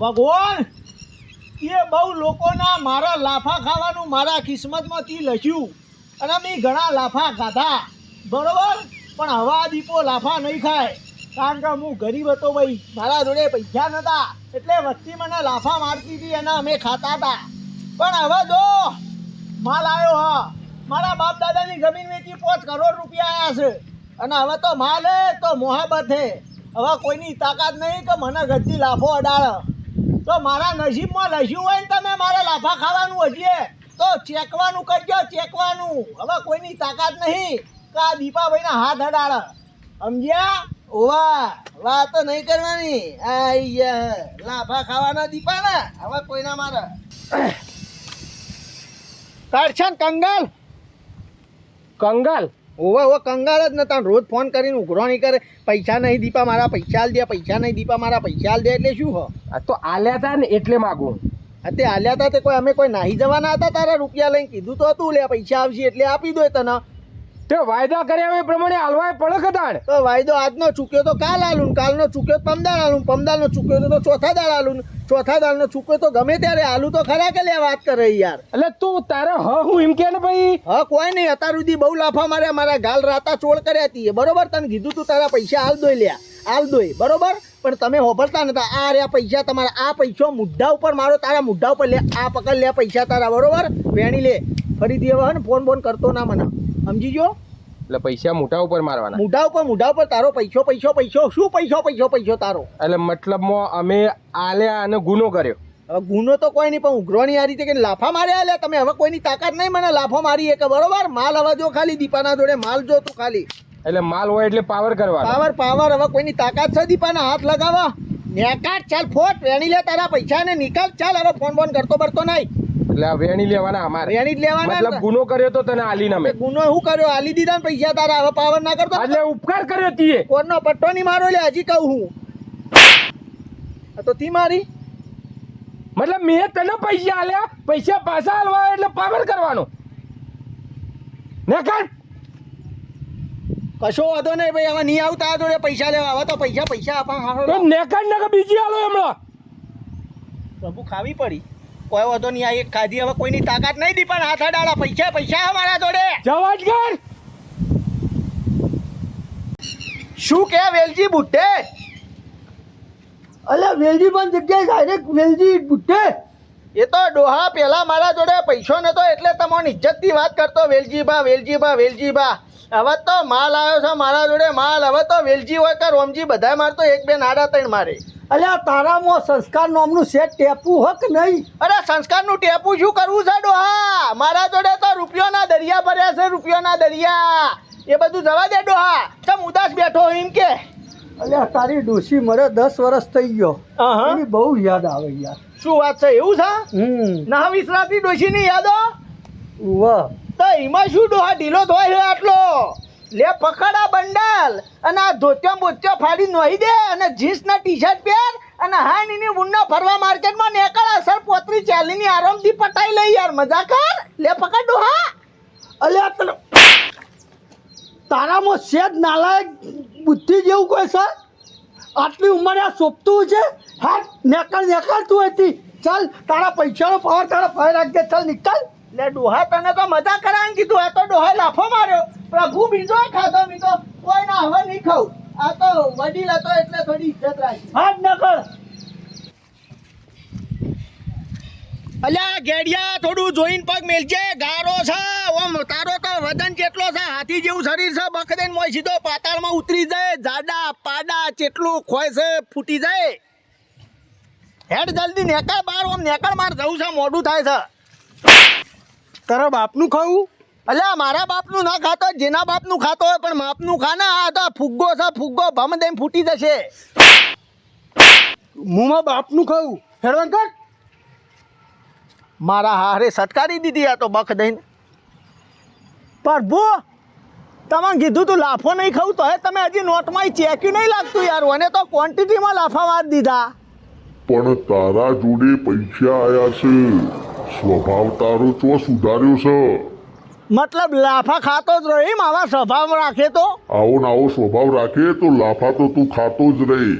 ભગવાન, એ બહુ લોકોના મારા લાફા ખાવાનું મારા કિસ્મતમાંથી લખ્યું. અને મેં ઘણા લાફા ખાધા. બરોબર? પણ હવા દીપો લાફા નહીં ખાય. કારણ કે હું ગરીબ હતો ભાઈ. મારા જોડે પૈસા નહોતા. એટલે વસ્તી મને લાફા મારતી હતી અને અમે ખાતા હતા. પણ હવે જો, માલ આવ્યો હા. મારા બાપ દાદાની જમીન વેચી પાંચ કરોડ રૂપિયા આવ્યા છે. અને હવે તો માલ તો મોહબત હે. હવે કોઈની તાકાત નહીં કે મને ગદ્દી લાફો અડાડે. તો મારા નસીબમાં લખ્યું હોય ને તમે મારે લાફા ખાવાનું હજીએ. તો ચેકવાનું કરજો, ચેકવાનું. હવે કોઈની તાકાત નહીં કે આ દીપાભાઈના હાથ અડાડે. સમજ્યા? વાહ વાહ તો નહીં કરવાની. આઈ લાફા ખાવાના દીપાના. હવે કોઈના મારે. કરશન, કંગાલ. કંગાલ. ઓવે ઓવે કંગાળ જ નતા રોજ ફોન કરીને ઉઘરો નહીં કરે. પૈસા નહીં દીપા મારા પૈસા આલ દે પૈસા નહીં દીપા મારા પૈસા આલ દે એટલે શું હો? આ તો આલ્યા હતા ને એટલે માગું. તે આલ્યા હતા તે કોઈ અમે કોઈ નાહી જવાના હતા તારા રૂપિયા લઈને? કીધું તો હતું લે પૈસા આવશે એટલે આપી દો તને. તે વાયદા કર્યા એ પ્રમાણે હાલવાય પડે હતા તો વાયદો આજનો ચૂક્યો તો કાલ આલું કાલનો ચૂક્યો તો પમદાળ આલુ પમદાળનો ચૂક્યો તો ચોથા દાળ આલું ચોથા દાળનો ચૂક્યો તો ગમે ત્યારે આલુ તો ખરા કે વાત કરે યાર. એટલે તું તારે હ હું એમ કે ને ભાઈ? હ કોઈ નહીં અત્યાર સુધી બહુ લાફા માર્યા મારા ગાલ રાતા ચોળ કર્યા હતી બરોબર? તને કીધું તું તારા પૈસા હાલ દોય લ્યા હાલ દોય બરોબર? પણ તમે હોભરતા નતા આ રહ્યા પૈસા તમારા આ પૈસો મુદ્દા ઉપર મારો તારા મુદ્દા ઉપર લે આ પકડ લે પૈસા તારા બરોબર? વેણી લે ફરીથી હવે ફોન બોન કરતો ના મને. સમજી ગયો? એટલે પૈસા મોટા ઉપર મારવાના. મુઢા ઉપર મોઢા ઉપર તારો પૈસો પૈસો પૈસો. શું પૈસો પૈસો પૈસો તારો? એટલે મતલબમાં અમે આલ્યા અને ગુનો કર્યો. હવે ગુનો તો કોઈ નહીં પણ ઉઘરોની આ રીતે કે લાફા માર્યા એટલે તમે હવે કોઈની તાકાત નહીં મને લાફો મારી કે બરોબર? માલ હવે જો ખાલી દીપાના જોડે માલ જો તું ખાલી. એટલે માલ હોય એટલે પાવર કરવા પાવર પાવર હવે કોઈની તાકાત છે દીપાના? હાથ લગાવવા નેકાટ ચાલ ફોટ વેણી લે તારા પૈસા ને નિકાલ ચાલ હવે ફોન બોન કરતો બરતો નહીં. એટલે વેણી લેવાના અમારે. વેણી જ લેવાના મતલબ ગુનો કર્યો તો તને આલીને અમે. ગુનો શું કર્યો? આલી દીધા ને પૈસા તારા હવે પાવર ના કરતો? એટલે ઉપકાર કર્યો તીએ. કોરનો પટ્ટો નહીં મારો એટલે હજી કહું હું. તો તી મારી. મતલબ મેં તને પૈસા આલ્યા પૈસા પાછા આલવા એટલે પાવર કરવાનો. ને કશો વાંધો નહીં ભાઈ હવે નહીં આવતા જોડે પૈસા લેવા. આવે તો પૈસા પૈસા આપવા હારો નેકાડ ને બીજી આલો હમણાં. પ્રભુ ખાવી પડી. કોઈ વાંધો નહીં આ એક ખાધી હવે કોઈની તાકાત નહીં દી પણ હાથ અડાડા પૈસા પૈસા અમારા મારા જોડે. જવાજ કર શું કે વેલજી બુટ્ટે? અલ્યા વેલજી પણ જગ્યાએ ડાયરેક્ટ વેલજી બુટ્ટે? એ તો ડોહા પેલા મારા જોડે પૈસો નતો એટલે તમને ઇજ્જતથી વાત કરતો વેલજીભા વેલજીભા વેલજીભા હવે તો માલ આવ્યો છે મારા જોડે માલ હવે તો વેલજી હોય કે રોમજી બધા મારતો એક બે નાડા ત્રણ મારે. અલ્યા તારામાં સંસ્કાર નામનું છે ટેપું હક નહીં? અરે સંસ્કારનું ટેપું શું કરવું છે ડોહા? મારા જોડે તો રૂપિયોના દરિયા ભર્યા છે રૂપિયોના દરિયા. એ બધું જવા દે ડોહા. તમ ઉદાસ બેઠો એમ કે? અલ્યા તારી ડોશી મરે દસ વર્ષ થઈ ગયો. એની બહુ યાદ આવે યાર. શું વાત છે એવું છે? હમ. ના વિસરાતી ડોશીની યાદો? વાહ તો એમાં શું ડોહા ઢીલો ધોય છે આટલો? લે પકડા બંડાલ અને આ ધોત્યો બોત્યો ફાડી નોહી દે અને જીન્સના ટી શર્ટ પહેર અને હા નીની ઊંડા ફરવા માર્કેટમાં નેકળ અસર પોતરી ચાલીની આરામથી પટાઈ લઈ યાર. મજા કર. લે પકડ ડોહા. અલ્યા તને તારામાં સેજ નાલાયક બુદ્ધિ જેવું કોઈ છે? આટલી ઉંમરે આ સોંપતું છે? હા નેકળ, નેકળતું હતી ચાલ, તારા પૈસાનો પાવર તારા ફાય રાખજે. ચાલ, નીકળ. લે, ડોહા, તને તો મજા કરાવીને કીધું. આ તો ડોહા લાફો માર્યો. પ્રભુ બીજો ખાધો બીજો કોઈ ના હવે નહીં ખાવું આ તો વડીલ હતો એટલે થોડી ઇજ્જત રાખી. હા નકળ. અલ્યા ગેડિયા થોડું જોઈને પગ મેલજે. ગારો છે. ઓમ, તારો તો વજન કેટલો છે? હાથી જેવું શરીર છે મોય સીધો પાતાળમાં ઉતરી જાય, જાડા પાડા ચેટલું ખોય છે, ફૂટી જાય. હેડ જલ્દી નેકળ બાર આમ નેકળ માર, જવું છે, મોડું થાય છે. તારા બાપનું ખાવું? અલ્યા મારા બાપનું ના ખાતો, જેના બાપનું ખાતો હોય પણ માપનું ખાના આ તો ફુગ્ગો છે, ફુગ્ગો ભમ દઈને ફૂટી જશે. મુમાં બાપનું ખાવું? હેડ કર. મારા હારે સટકારી દીધી આ તો બખ દઈને. પ્રભુ તમે કીધું તું લાફો નહીં ખાવું તો તમે હજી નોટમાં ચેક્યું નહીં લાગતું યાર અને તો ક્વોન્ટિટીમાં લાફા મારી દીધા. પણ તારા જોડે પૈસા આયા છે. સ્વભાવ તારો ચો સુધાર્યો છે? મતલબ લાફા ખાતો જ રહી આવા સ્વભાવ રાખે તો? આવો ને આવો સ્વભાવ રાખે તો લાફા તો તું ખાતો જ રહે.